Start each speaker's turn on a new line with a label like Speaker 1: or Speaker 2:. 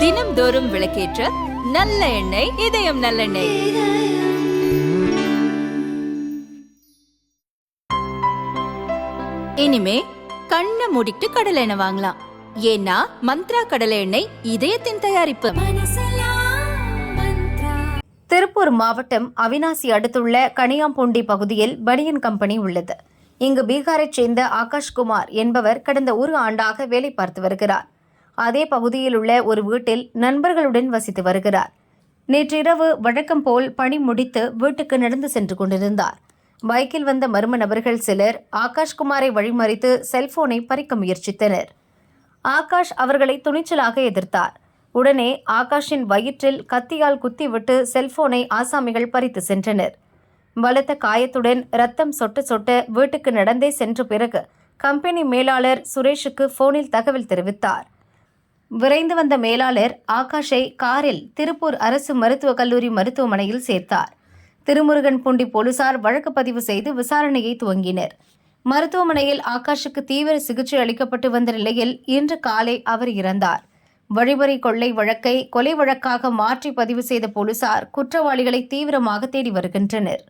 Speaker 1: தினம்தோறும் விளக்கேற்ற நல்ல எண்ணெய் இதயம் நல்லெண்ணெய். இனிமே கண்ணை மூடிட்டு கடலை எண்ணெய் வாங்கலாம். ஏன்னா மந்த்ரா கடலை எண்ணெய் இதயத்தின் தயாரிப்பு.
Speaker 2: திருப்பூர் மாவட்டம் அவினாசி அடுத்துள்ள கனியாம்பூண்டி பகுதியில் பனியன் கம்பெனி உள்ளது. இங்கு பீகாரைச் சேர்ந்த ஆகாஷ்குமார் என்பவர் கடந்த ஒரு ஆண்டாக வேலை பார்த்து வருகிறார். அதே பகுதியில் உள்ள ஒரு வீட்டில் நண்பர்களுடன் வசித்து வருகிறார். நேற்றிரவு வழக்கம் போல் பணி முடித்து வீட்டுக்கு நடந்து சென்று கொண்டிருந்தார். பைக்கில் வந்த மர்ம நபர்கள் சிலர் ஆகாஷ்குமாரை வழிமறித்து செல்போனை பறிக்க முயற்சித்தனர். ஆகாஷ் அவர்களை துணிச்சலாக எதிர்த்தார். உடனே ஆகாஷின் வயிற்றில் கத்தியால் குத்திவிட்டு செல்போனை ஆசாமிகள் பறித்து சென்றனர். பலத்த காயத்துடன் ரத்தம் சொட்ட சொட்ட வீட்டுக்கு நடந்தே சென்ற பிறகு கம்பெனி மேலாளர் சுரேஷுக்கு போனில் தகவல் தெரிவித்தார். விரைந்து வந்த மேலாளர் ஆகாஷை காரில் திருப்பூர் அரசு மருத்துவக் கல்லூரி மருத்துவமனையில் சேர்த்தார். திருமுருகன் பூண்டி போலீசார் வழக்கு பதிவு செய்து விசாரணையை துவங்கினர். மருத்துவமனையில் ஆகாஷுக்கு தீவிர சிகிச்சை அளிக்கப்பட்டு வந்த நிலையில் இன்று காலை அவர் இறந்தார். வழிபறி கொள்ளை வழக்கை கொலை வழக்காக மாற்றி பதிவு செய்த போலீசார் குற்றவாளிகளை தீவிரமாக தேடி வருகின்றனர்.